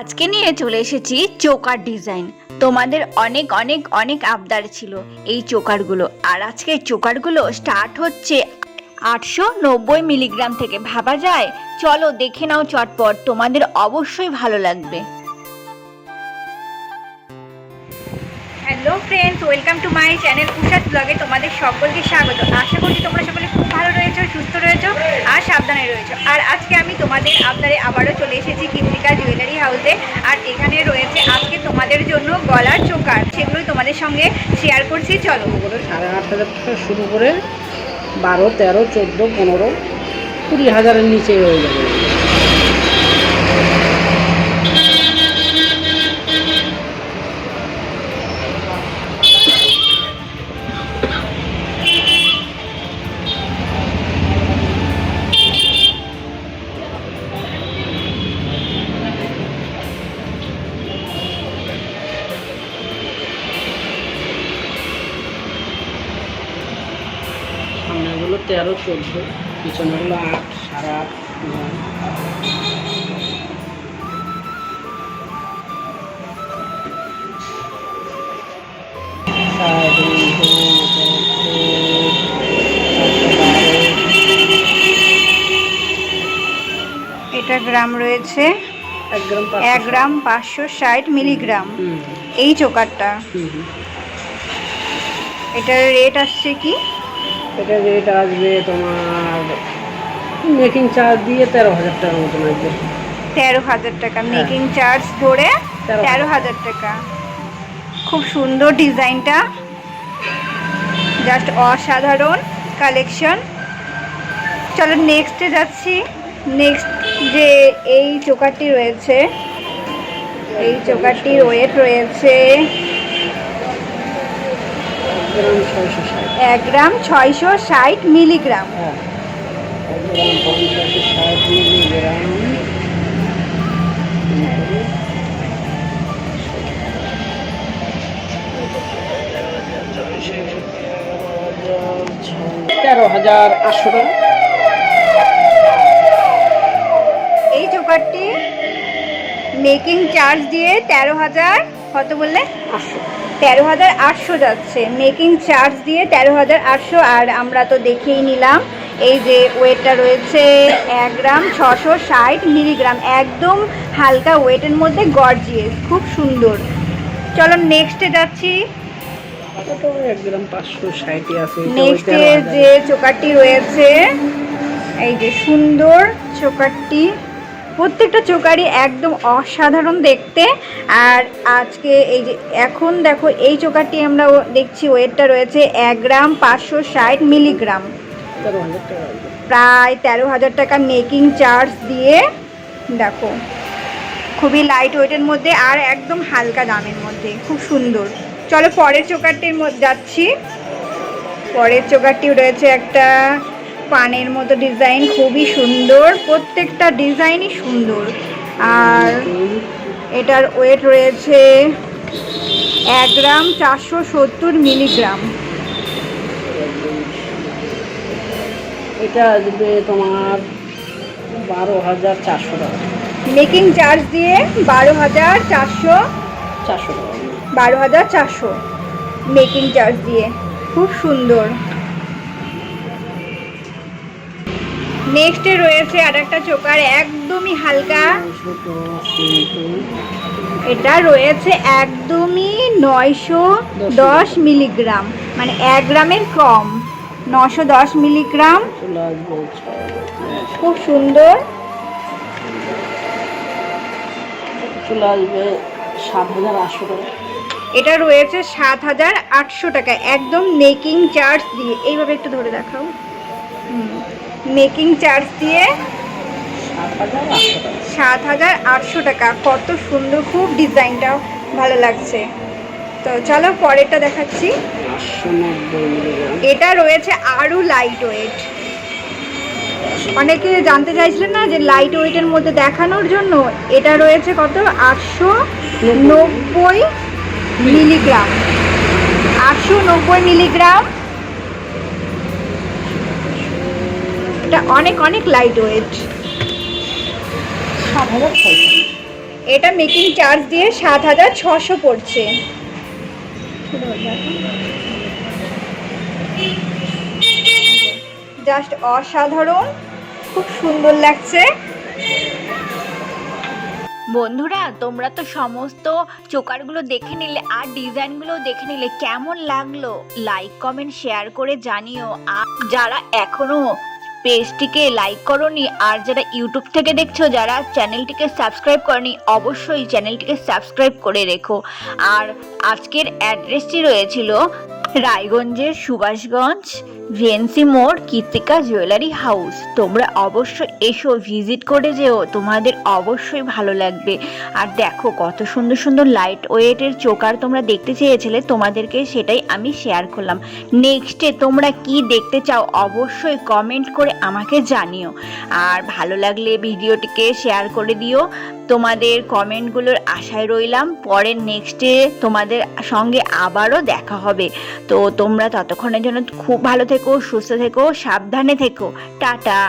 আজকে নিয়ে চলে এসেছি চোকার ডিজাইন। তোমাদের অনেক অনেক অনেক আবদার ছিল এই চোকারগুলো। আর আজকে চোকারগুলো স্টার্ট হচ্ছে আটশো নব্বই মিলিগ্রাম থেকে। ভাবা যায়? চলো দেখে নাও চটপট। তোমাদের অবশ্যই ভালো লাগবে। Hello friends welcome to my channel উষাদ ব্লগে তোমাদের সকলকে স্বাগত। আশা করছি তোমরা সকলে খুব ভালো রয়েছো, সুস্থ রয়েছো। আর সাবধানে রয়েছে। আর আজকে আমি তোমাদের আপনারে আবারও চলে এসেছি কৃত্তিকা জুয়েলারি হাউসে আর এখানে রয়েছে আজকে তোমাদের জন্য গলার চোকার। সেগুলোই তোমাদের সঙ্গে শেয়ার করছি। চলো। সাড়ে আট হাজার থেকে শুরু করে বারো, তেরো, চোদ্দ, পনেরো, কুড়ি হাজারের নিচে হয়ে যাবে। তেরো চোদ্দ আট সাড়ে আট সাড়ে বারো, এটা গ্রাম রয়েছে। এক গ্রাম পাঁচশো ষাট মিলিগ্রাম। এই চোকারটা। এটার রেট আসছে কি? এটা রেট আসবে তোমার মেকিং চার্জ দিয়ে তেরো হাজার টাকার মতন আসবে তেরো হাজার টাকা। হ্যাঁ। মেকিং চার্জ ধরে তেরো তেরো হাজার টাকা। খুব সুন্দর ডিজাইনটা। জাস্ট অসাধারণ কালেকশন চলো নেক্সটে যাচ্ছি। নেক্সট যে এই চোকারটি রয়েছে এই চোকারটির ওয়েট রয়েছে। এক গ্রাম ছয়শো ষাট মিলিগ্রাম ষাট তেরো হাজার আটশো টাকা। এই চোকারটি মেকিং চার্জ দিয়ে তেরো হাজার কত বললে? আটশো। তেরো হাজার আটশো যাচ্ছে। মেকিং চার্জ দিয়ে তেরো হাজার আটশো, আর আমরা তো দেখেই নিলাম, এই যে ওয়েটটা রয়েছে এক গ্রাম ছশো ষাট মিলিগ্রাম, একদম হালকা ওয়েটের মধ্যে গর্জিয়াস খুব সুন্দর। চলো নেক্সটে যাচ্ছি। নেক্সটে যে চোকারটি রয়েছে, এই যে সুন্দর চোকারটি প্রত্যেকটা চোকারই একদম অসাধারণ দেখতে। আর আজকে এই যে, এখন দেখো এই চোকারটি আমরা দেখছি, ওয়েটটা রয়েছে এক গ্রাম পাঁচশো ষাট মিলিগ্রাম। প্রায় তেরো হাজার টাকা মেকিং চার্জ দিয়ে, দেখো। খুবই লাইট ওয়েটের মধ্যে আর একদম হালকা দামের মধ্যে, খুব সুন্দর। চলো পরের চোকারটির মধ্যে যাচ্ছি। পরের চোকারটি রয়েছে একটা পানের মতো ডিজাইন খুবই সুন্দর। প্রত্যেকটা ডিজাইনই সুন্দর। আর এটার ওয়েট রয়েছে এক গ্রাম চারশো সত্তর মিলিগ্রাম। এটা আসবে তোমার বারো হাজার চারশো টাকা। মেকিং চার্জ দিয়ে বারো হাজার চারশো চারশো টাকা। বারো হাজার চারশো। মেকিং চার্জ দিয়ে। খুব সুন্দর। নেক্সটে রয়েছে আর একটা চোকার একদমই হালকা। এটা রয়েছে একদমই নয়শো দশ মিলিগ্রাম মানে এক গ্রামের কম। নশো দশ মিলিগ্রাম। খুব সুন্দর। চলে আসবে সাত হাজার আটশো টাকা। এটা রয়েছে সাত হাজার আটশো টাকা একদম মেকিং চার্জ দিয়ে। এইভাবে একটু ধরে দেখাও। মেকিং চার্জ দিয়ে সাত হাজার আটশো টাকা। কত সুন্দর, খুব ডিজাইনটাও ভালো লাগছে। তো চলো পরেরটা দেখাচ্ছি। এটা রয়েছে আরও লাইট ওয়েট অনেকে জানতে চাইছিলেন না যে লাইট ওয়েটের মধ্যে দেখানোর জন্য এটা রয়েছে কত? আটশো নব্বই মিলিগ্রাম আটশো নব্বই মিলিগ্রাম এটা অনেক অনেক লাইট ওয়েট এটা মেকিং চার্জ দিয়ে সাত হাজার ছশো পড়ছে। জাস্ট অসাধারণ। খুব সুন্দর লাগছে। বন্ধুরা তোমরা তো সমস্ত চোকারগুলো দেখে নিলে আর ডিজাইনগুলো দেখে নিলে। কেমন লাগল? লাইক কমেন্ট শেয়ার করে জানিও। আর যারা এখনও পেজটিকে লাইক করনি আর যারা ইউটিউব থেকে দেখছ, যারা চ্যানেলটিকে সাবস্ক্রাইব করনি, অবশ্যই চ্যানেলটিকে সাবস্ক্রাইব করে রেখো। আর আজকের অ্যাড্রেসটি রয়েছিল রায়গঞ্জের সুভাষগঞ্জ ভিএনসি মোড়, কীর্তিকা জুয়েলারি হাউস। তোমরা অবশ্যই এসো, ভিজিট করে যেও। তোমাদের অবশ্যই ভালো লাগবে। আর দেখো, কত সুন্দর সুন্দর লাইট ওয়েটের চোকার তোমরা দেখতে চেয়েছিলে। তোমাদেরকে সেটাই আমি শেয়ার করলাম। নেক্সটে তোমরা কি দেখতে চাও, অবশ্যই কমেন্ট করে আমাকে জানিও। আর ভালো লাগলে ভিডিওটিকে শেয়ার করে দিও। তোমাদের কমেন্টগুলোর আশায় রইলাম। পরের নেক্সটে তোমাদের সঙ্গে আবারও দেখা হবে। তো তোমরা ততক্ষণের জন্য খুব ভালো থেকো সুস্থ থেকো সাবধানে থেকো। টাটা।